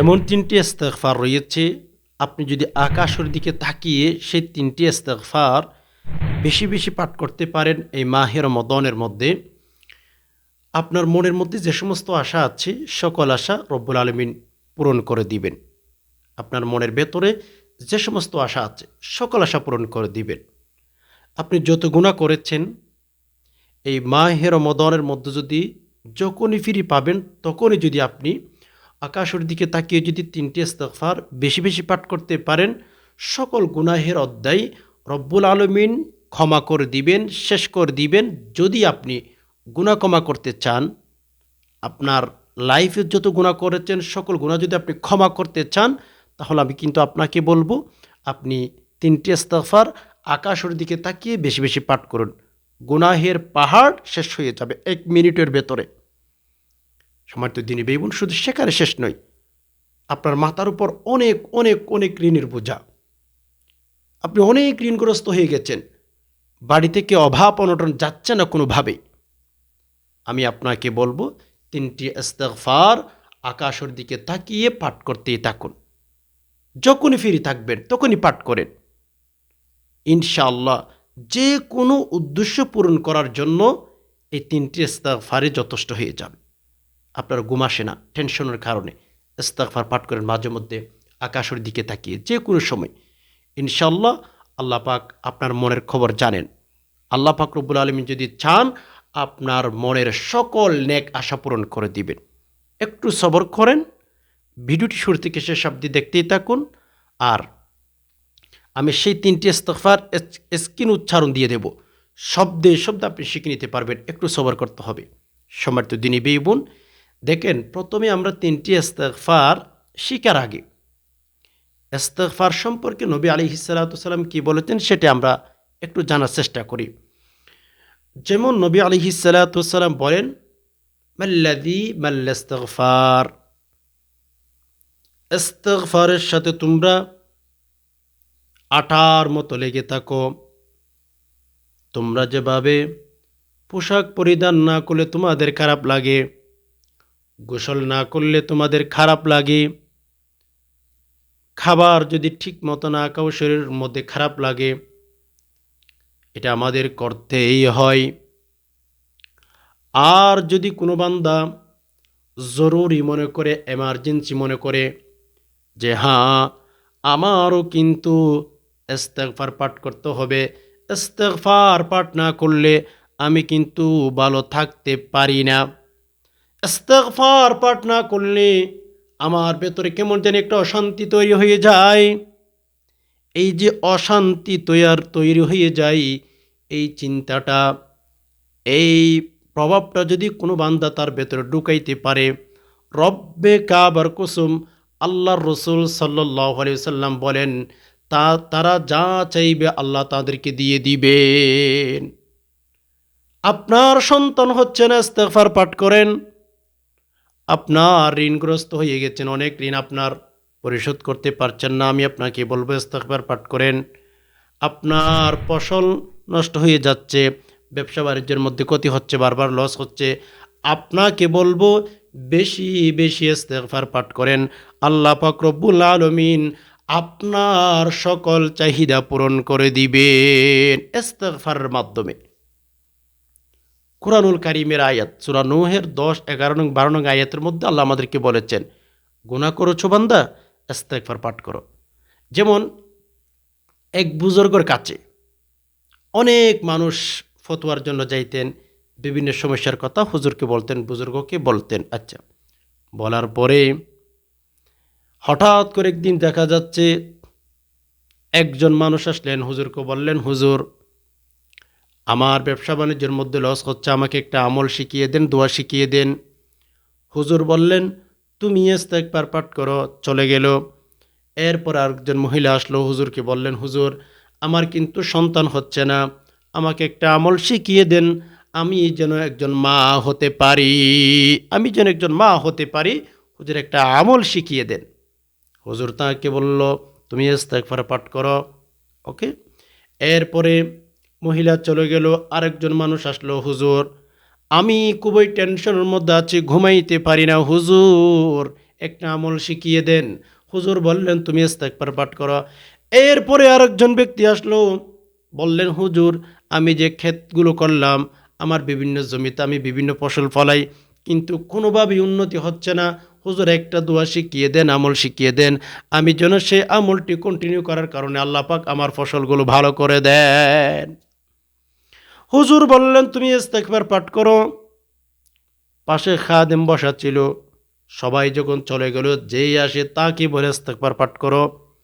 এমন তিনটি ইস্তেগফার রয়েছে, আপনি যদি আকাশের দিকে তাকিয়ে সেই তিনটি ইস্তেগফার বেশি বেশি পাঠ করতে পারেন এই মাহের মদনের মধ্যে। আপনার মনের মধ্যে যে সমস্ত আশা আছে, সকল আশা রব্বুল আলমিন পূরণ করে দিবেন। আপনার মনের ভেতরে যে সমস্ত আশা আছে, সকল আশা পূরণ করে দিবেন। আপনি যত গুণা করেছেন, এই মাহের মদনের মধ্যে যদি যখনই ফিরি পাবেন, তখনই যদি আপনি আকাশের দিকে তাকিয়ে যদি তিনটি ইস্তেগফার বেশি বেশি পাঠ করতে পারেন, সকল গুনাহের অধ্যায় রব্বুল আলমিন ক্ষমা করে দিবেন, শেষ করে দিবেন। যদি আপনি গুণা ক্ষমা করতে চান, আপনার লাইফে যত গুণা করেছেন, সকল গুণা যদি আপনি ক্ষমা করতে চান, তাহলে আমি কিন্তু আপনাকে বলব, আপনি তিনটি ইস্তেগফার আকাশের দিকে তাকিয়ে বেশি বেশি পাঠ করুন। গুনাহের পাহাড় শেষ হয়ে যাবে এক মিনিটের ভেতরে। সমার্থ দিনী বেগুন শুধু সেখানে শেষ নয়, আপনার মাথার উপর অনেক অনেক অনেক ঋণের বোঝা। আপনি অনেক ঋণগ্রস্ত হয়ে গেছেন। বাড়ি থেকে অভাব অনটন যাচ্ছে না কোনোভাবেই আমি আপনাকে বলব, তিনটি ইস্তেগফার আকাশের দিকে তাকিয়ে পাঠ করতেই থাকুন। যখনই ফিরে থাকবেন, তখনই পাঠ করেন। ইনশাআল্লাহ, যে কোনো উদ্দেশ্য পূরণ করার জন্য এই তিনটি ইস্তেগফারে যথেষ্ট হয়ে যাবে। আপনার ঘুম আসে না, টেনশনের কারণে। ইস্তেগফার পাঠ করেন মাঝে মধ্যে, আকাশের দিকে তাকিয়ে, যে কোনো সময়। ইনশাল্লাহ আল্লাহ পাক আপনার মনের খবর জানেন। আল্লাহ পাক রব্বুল আলমী যদি চান, আপনার মনের সকল নেক আশা পূরণ করে দিবেন। একটু সবর করেন, ভিডিওটি শুরু থেকে শেষ অবধি দেখতেই থাকুন, আর আমি সেই তিনটি ইস্তফার স্কিন উচ্চারণ দিয়ে দেব। শব্দে শব্দ আপনি শিখে নিতে পারবেন, একটু সবর করতে হবে। সম্মানিত দিনী বেই বোন দেখেন, প্রথমে আমরা তিনটি ইস্তফার শিকার আগে। ইস্তফার সম্পর্কে নবী আলী হিসালাতাম কী বলেছেন সেটা আমরা একটু জানার চেষ্টা করি। যেমন নবী আলী হিসালাতাম বলেন মাল্লাদি মাল্লাস্তফার ইস্তফারের সাথে তোমরা আটার মতো লেগে থাকো। তোমরা যেভাবে পোশাক পরিধান না করলে তোমাদের খারাপ লাগে। গোসল না করলে তোমাদের খারাপ লাগে। খাবার যদি ঠিক মতো না খাও, শরীরের মধ্যে খারাপ লাগে। এটা আমাদের করতেই হয়। আর যদি কোনো বান্দা জরুরি মনে করে এমার্জেন্সি মনে করে যে হ্যাঁ আমারও কিন্তু ইস্তেগফার পাঠ করতে হবে। ইস্তেগফার পাঠ না করলে আমি কিন্তু ভালো থাকতে পারি না। ইস্তেগফার পাঠ না করলে আমার ভেতরে কেমন যেন একটা অশান্তি তৈরি হয়ে যায়। এই যে অশান্তি তৈয়ার তৈরি হয়ে যায়, এই চিন্তাটা, এই প্রভাবটা যদি কোনো বান্দা তার ভেতরে ঢুকাইতে পারে, রব্বে কাবার কুসুম, আল্লাহর রসুল সাল্লাহ সাল্লাম বলেন, তা, তারা যা চাইবে আল্লাহ তাদেরকে দিয়ে দিবেন। আপনার সন্তান হচ্ছে না ইস্তেগফার পাঠ করেন আপনার ঋণগ্রস্ত হয়ে গেছেন, অনেক ঋণ আপনার পরিশোধ করতে পারছেন না, আমি আপনাকে বলব, ইস্তেগফার পাঠ করেন। আপনার ফসল নষ্ট হয়ে যাচ্ছে, ব্যবসা বাণিজ্যের মধ্যে ক্ষতি হচ্ছে, বারবার লস হচ্ছে। আপনাকে বলব, বেশি বেশি ইস্তেগফার পাঠ করেন। আল্লাহ পাক রব্বুল আলমিন আপনার সকল চাহিদা পূরণ করে দিবেন, ইস্তেগফারের মাধ্যমে। কোরআনুল কারিমের আয়াত, সুরা নুহের দশ, এগারো নং, বারো নং আয়াতের মধ্যে আল্লাহ আমাদেরকে বলেছেন গুণা করো ছোবান্দা ইস্তেগফার পাঠ করো। যেমন, এক বুজুর্গর কাছে অনেক মানুষ ফতোয়ার জন্য যাইতেন, বিভিন্ন সমস্যার কথা হুজুরকে বলতেন, বুজুর্গকে বলতেন। আচ্ছা বলার পরে হঠাৎ করে একদিন দেখা যাচ্ছে, একজন মানুষ আসলেন, হুজুরকে বললেন, হুজুর আমার ব্যবসা বাণিজ্যের মধ্যে লস হচ্ছে, আমাকে একটা আমল শিখিয়ে দেন, দোয়া শিখিয়ে দেন। হুজুর বললেন, তুমি একবার পাঠ করো। চলে গেল। এরপর আরেকজন মহিলা আসলো, হুজুরকে বললেন, হুজুর, আমার কিন্তু সন্তান হচ্ছে না, আমাকে একটা আমল শিখিয়ে দেন, আমি যেন একজন মা হতে পারি, আমি যেন একজন মা হতে পারি। হুজুর একটা আমল শিখিয়ে দেন। হুজুর তাকে বলল, তুমি ইস্তেকফার পাঠ করো। ওকে। এরপরে মহিলা চলে গেল, আরেকজন মানুষ আসলো, হুজুর, আমি খুবই টেনশনের মধ্যে আছি, ঘুমাইতে পারি না, হুজুর। একটা আমল শিখিয়ে দেন। হুজুর বললেন, তুমি ইস্তেকবার পাঠ করো। এরপরে আরেকজন ব্যক্তি আসলো, বললেন, হুজুর, আমি যে ক্ষেতগুলো করলাম, আমার বিভিন্ন জমিতে আমি বিভিন্ন ফসল ফলাই, কিন্তু কোনোভাবেই উন্নতি হচ্ছে না। হুজুর, একটা দোয়া শিখিয়ে দেন, আমল শিখিয়ে দেন। আমি যেন সে আমলটি কন্টিনিউ করার কারণে আল্লাহ পাক আমার ফসলগুলো ভালো করে দেন। হুজুর বললেন, তুমি ইস্তেকবার পাঠ করো। পাশে খাদেম বসা ছিল। সবাই যখন চলে গেল, যেই আসে তাকে বলে ইস্তেকবার পাঠ করো।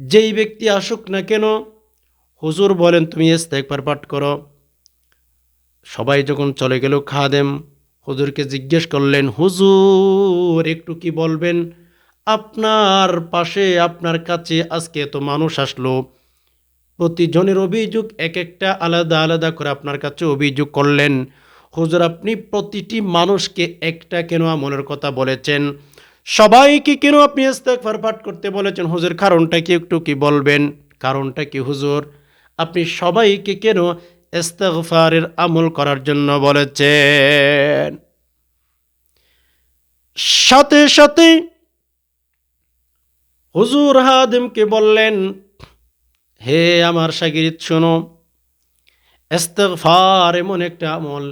যেই ব্যক্তি আসুক না কেন, হুজুর বলেন, তুমি ইস্তেকবার পাঠ করো। সবাই যখন চলে গেল, খাদেম হুজুরকে জিজ্ঞেস করলেন, হুজুর, একটু কি বলবেন? আপনার পাশে, আপনার কাছে আজকে এত মানুষ আসলো। প্রতিজনের অভিযোগ এক একটা আলাদা আলাদা করে আপনার কাছে অভিযোগ করলেন। হুজুর, আপনি প্রতিটি মানুষকে একটা কেন আমলের কথা বলেছেন? সবাইকে কেন আপনি ইস্তেগফার পাঠ করতে বলেছেন? হুজুর, কারণটা কি একটু কি বলবেন? কারণটা কি হুজুর? আপনি সবাইকে কেন ইস্তেগফারের আমল করার জন্য বলেছেন? সাথে সাথে হুজুর হাদিমকে বললেন হে আমার সাগিরিত শোনো। ইস্তেগফার এমন একটা আমল,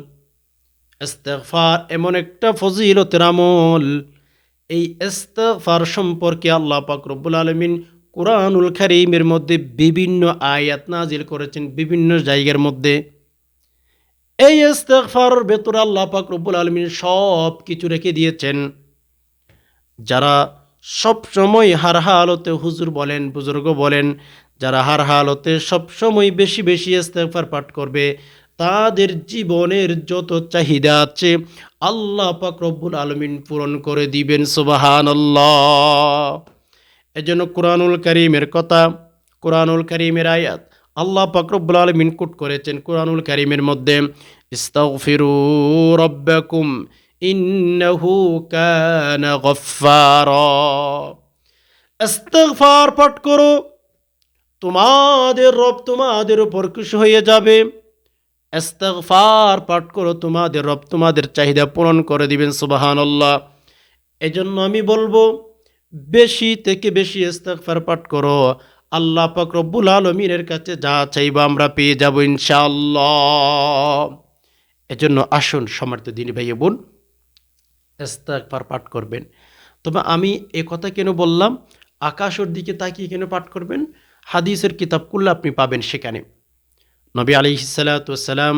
ইস্তেগফার এমন একটা ফজিলতের আমল। এই ইস্তেগফার সম্পর্কে আল্লাহ পাক রব্বুল আলমিন কোরআনুল কারীমের মধ্যে বিভিন্ন আয়াত নাজিল করেছেন বিভিন্ন জায়গার মধ্যে। এই ইস্তেগফারের ভেতরে আল্লাহ পাক রব্বুল আলমিন সব কিছু রেখে দিয়েছেন। যারা সব সময় হার হালতে হুজুর বলেন, বুজুর্গ বলেন যারা হার হালতে সবসময় বেশি বেশি ইস্তেগফার পাঠ করবে, তাদের জীবনের যত চাহিদা আছে আল্লাহ পাক রব্বুল আলমিন পূরণ করে দিবেন সুবাহান এজন্য কোরআনুল করিমের কথা, কোরআনুল করিমের আয়াত আল্লাহ পাক রব্বুল আলমিন কুট করেছেন। কোরআনুল করিমের মধ্যে, ইস্তাগফিরু রব্বাকুম ইন্নাহু কানা গফফারা। পাঠ করো তোমাদের রব তোমাদের উপর খুশি হয়ে যাবে। ইস্তিগফার পাঠ করো, তোমাদের রব তোমাদের চাহিদা পূরণ করে দিবেন, সুবহানাল্লাহ। এজন্য আমি বলব, বেশি থেকে বেশি ইস্তিগফার পাঠ করো। আল্লাহ পাক রব্বুল আলমিনের কাছে যা চাইবা আমরা পেয়ে যাব ইনশাআল্লাহ। এজন্য আসুন, সমর্থ দিনী ভাই বোন, ইস্তেগফার পাঠ করবেন। তবে আমি এ কথা কেন বললাম? আকাশের দিকে তাকিয়ে কেন পাঠ করবেন? হাদিসের কিতাব করলে আপনি পাবেন সেখানে। নবী আলি সালাতাম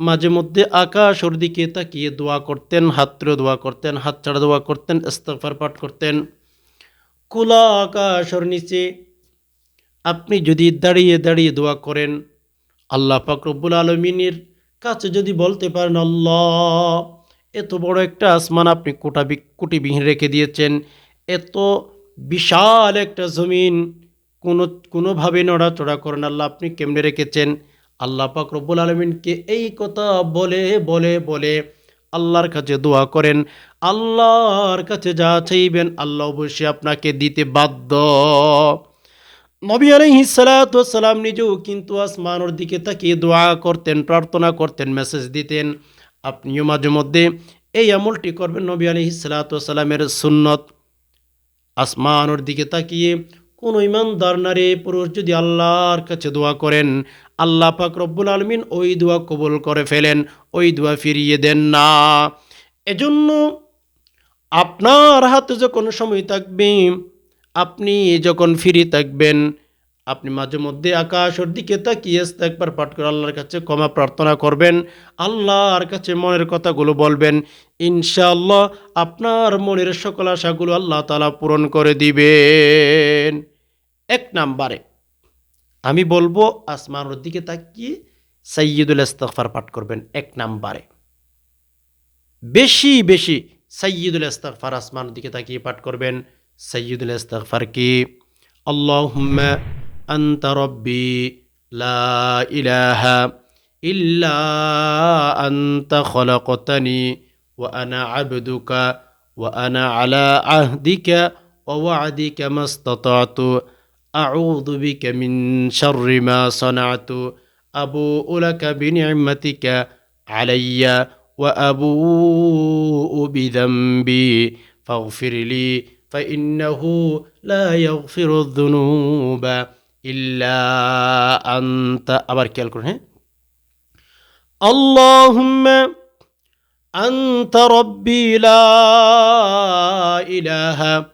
মাঝে মধ্যে আকাশ ওর দিকে তাকিয়ে দোয়া করতেন হাত্র দোয়া করতেন, হাত ছাড়া দোয়া করতেন, ইস্তেগফার পাঠ করতেন। খোলা আকাশের নিচে আপনি যদি দাঁড়িয়ে দাঁড়িয়ে দোয়া করেন, আল্লাহ পাক রব্বুল আলমিনের কাছে যদি বলতে পারেন, আল্লাহ, এত বড় একটা আসমান আপনি কোটা কুটিবিহীন রেখে দিয়েছেন, এত বিশাল একটা জমিন কোনো, কোনোভাবে নড়াচড়া করেন আল্লাহ। আপনি কেমনে রেখেছেন? আল্লাহ পাক রব্বুল আলমিনকে এই কথা বলে বলে বলে আল্লাহর কাছে দোয়া করেন। আল্লাহর কাছে যা চাইবেন আল্লাহ অবশ্যই আপনাকে দিতে বাধ্য। নবী আলহিসালাম নিজেও কিন্তু আসমানোর দিকে তাকিয়ে দোয়া করতেন, প্রার্থনা করতেন, মেসেজ দিতেন। আপনিও মাঝে মধ্যে এই আমলটি করবেন নবী আলি সালাতামের সুন্নত। আসমানোর দিকে তাকিয়ে কোনো ইমানদার নারী, পুরুষ যদি আল্লাহর কাছে দোয়া করেন, আল্লাহ পাক রব্বুল আলমিন ওই দোয়া কবুল করে ফেলেন, ওই দোয়া ফিরিয়ে দেন না। এজন্য আপনার হাতে যখন সময় থাকবে, আপনি যখন ফিরে থাকবেন, আপনি মাঝে মধ্যে আকাশের দিকে তাকিয়ে একবার পাঠ করে আল্লাহর কাছে ক্ষমা প্রার্থনা করবেন, আল্লাহর কাছে মনের কথাগুলো বলবেন, ইনশাআল্লাহ আপনার মনের সকল আশাগুলো আল্লাহ তালা পূরণ করে দিবেন। এক নাম্বারে আমি বলবো আসমানের দিকে তাকিয়ে সৈয়দুল ইস্তফার পাঠ করবেন এক নাম্বারে বেশি বেশি সৈয়দুল ইস্তফার আসমানের দিকে তাকিয়ে পাঠ করবেন সৈয়দুল ইস্তফার কি আল্লাহুম্মা أنت ربي لا إله إلا أنت خلقتني وأنا عبدك وأنا على عهدك ووعدك ما استطعت أعوذ بك من شر ما صنعت. أبوء لك بنعمتك علي وأبوء بذنبي. فاغفر لي فإنه لا يغفر الذنوب إلا أنت. أبارك القرآن اللهم أنت ربي لا إله إلا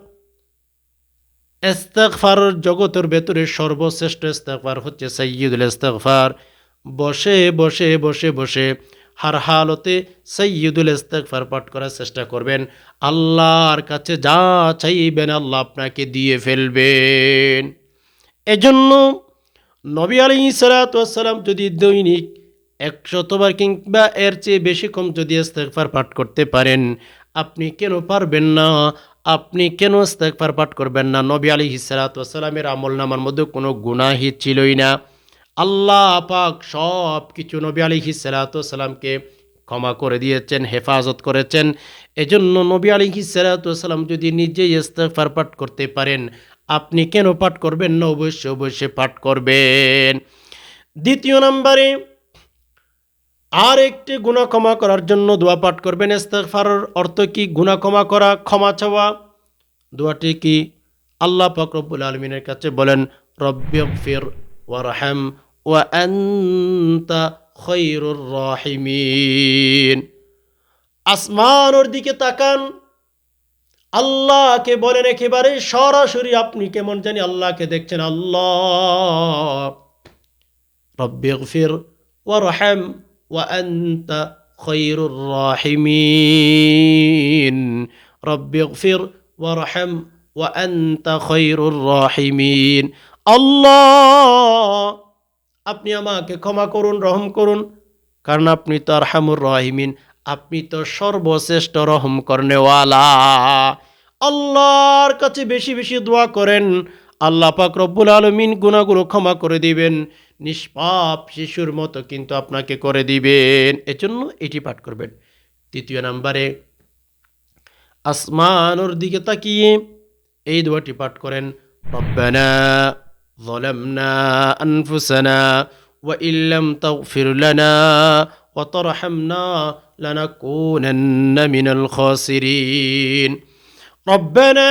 ইস্তেগফার জগতের ভেতরে সর্বশ্রেষ্ঠ ইস্তেগফার হচ্ছে সৈয়দুল ইস্তেগফার। বসে বসে বসে বসে হার হালতে সৈয়দুল ইস্তেগফার পাঠ করার চেষ্টা করবেন। আল্লাহর কাছে যা চাইবেন আল্লাহ আপনাকে দিয়ে ফেলবেন। এজন্য নবী আলী সালাতাম যদি দৈনিক একশতবার কিংবা এর চেয়ে বেশি কম যদি ইস্তেগফার পাঠ করতে পারেন, আপনি কেন পারবেন না? আপনি কেন ইস্তেগফার পাঠ করবেন না? নবী আলী সালাতামের আমল নামার মধ্যে কোনো গুনাহি ছিলই না। আল্লাহ পাক সব কিছু নবী আলী সালাতামকে ক্ষমা করে দিয়েছেন, হেফাজত করেছেন। এজন্য নবী আলী সালাতাম যদি নিজেই ইস্তেগফার পাঠ করতে পারেন, আপনি কেন পাঠ করবেন না? অবশ্যই অবশ্যই পাঠ করবেন। দ্বিতীয় নম্বরে আর একটি গুণা ক্ষমা করার জন্য দোয়া পাঠ করবেন। ইস্তেগফারের অর্থ কি? গুণা ক্ষমা করা, ক্ষমা চাওয়া। দোয়াটি কি? আল্লাহ পাক রব্বুল আলমিনের কাছে বলেন রব্বিগফির ওয়ারহাম ওয়া আনতা খৈরুর রাহিমিন। আসমানোর দিকে তাকান। আল্লাহকে বলেন একেবারে, সরাসরি আপনি কেমন জানি আল্লাহকে দেখছেন। আল্লাহ রব্বিগফির ওয়ারহাম وأنت خير الراحمين رب اغفر وارحم وأنت خير الراحمين আল্লাহ আপনি আমাকে ক্ষমা করুন রহম করুন কারণ আপনি তো আরহামুর রাহিমিন আপনি তো সর্বশ্রেষ্ঠ রহম করনেওয়ালা আল্লাহর কাছে বেশি বেশি দোয়া করেন আল্লাহ পাক রব্বুল আলমিন গুণাগুলো ক্ষমা করে দিবেন নিষ্পাপ শিশুর মতো কিন্তু আপনাকে করে দিবেন এজন্য এটি পাঠ করবেন তৃতীয় নাম্বারে আসমানোর দিকে তাকিয়ে এই দোয়াটি পাঠ করেন রব্বানা ظلمنا أنفسنا وإن لم تغفر لنا وترحمنا لنكونن من الخاسرين ربنا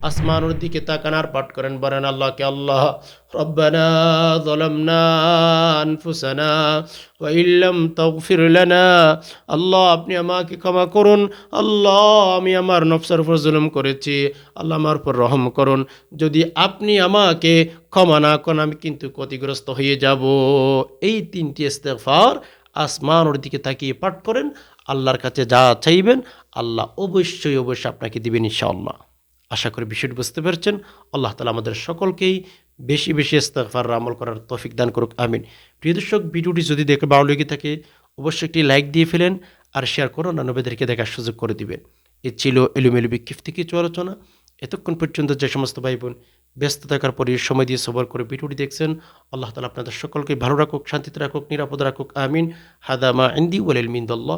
আসমানোর দিকে তাকানার পাঠ করেন বলেন আল্লাহকে আল্লাহ রব্বানা ظلمنا أنفسنا وإن لم تغفر لنا আল্লাহ আপনি আমাকে ক্ষমা করুন আল্লাহ আমি আমার নফসের উপর জুলুম করেছি আল্লাহ আমার উপর রহম করুন যদি আপনি আমাকে ক্ষমা না করেন আমি কিন্তু ক্ষতিগ্রস্ত হয়ে যাব এই তিনটি ইস্তেগফার আসমানোর দিকে তাকিয়ে পাঠ করেন আল্লাহর কাছে যা চাইবেন আল্লাহ অবশ্যই অবশ্যই আপনাকে দিবেন ইনশাআল্লাহ আশা করি বিষয়টি বুঝতে পেরেছেন। আল্লাহ তালা আমাদের সকলকেই বেশি বেশি ইস্তেগফার আমল করার তৌফিক দান করুক, আমিন। প্রিয় দর্শক, ভিডিওটি যদি দেখে ভালো লেগে থাকে, অবশ্যই একটি লাইক দিয়ে ফেলেন আর শেয়ার করুন অন্যদেরকে দেখার সুযোগ করে দিবেন। এ ছিল এলুমেলু বিক্ষিপ থেকে কিছু আলোচনা। এতক্ষণ পর্যন্ত যে সমস্ত ভাই বোন ব্যস্ত থাকার পরে সময় দিয়ে সবর করে ভিডিওটি দেখছেন, আল্লাহ তালা আপনাদের সকলকে ভালো রাখুক, শান্তিতে রাখুক, নিরাপদ রাখুক, আমিন। হাদামা ইন্দি ওয়াল মিন্দল্লাহ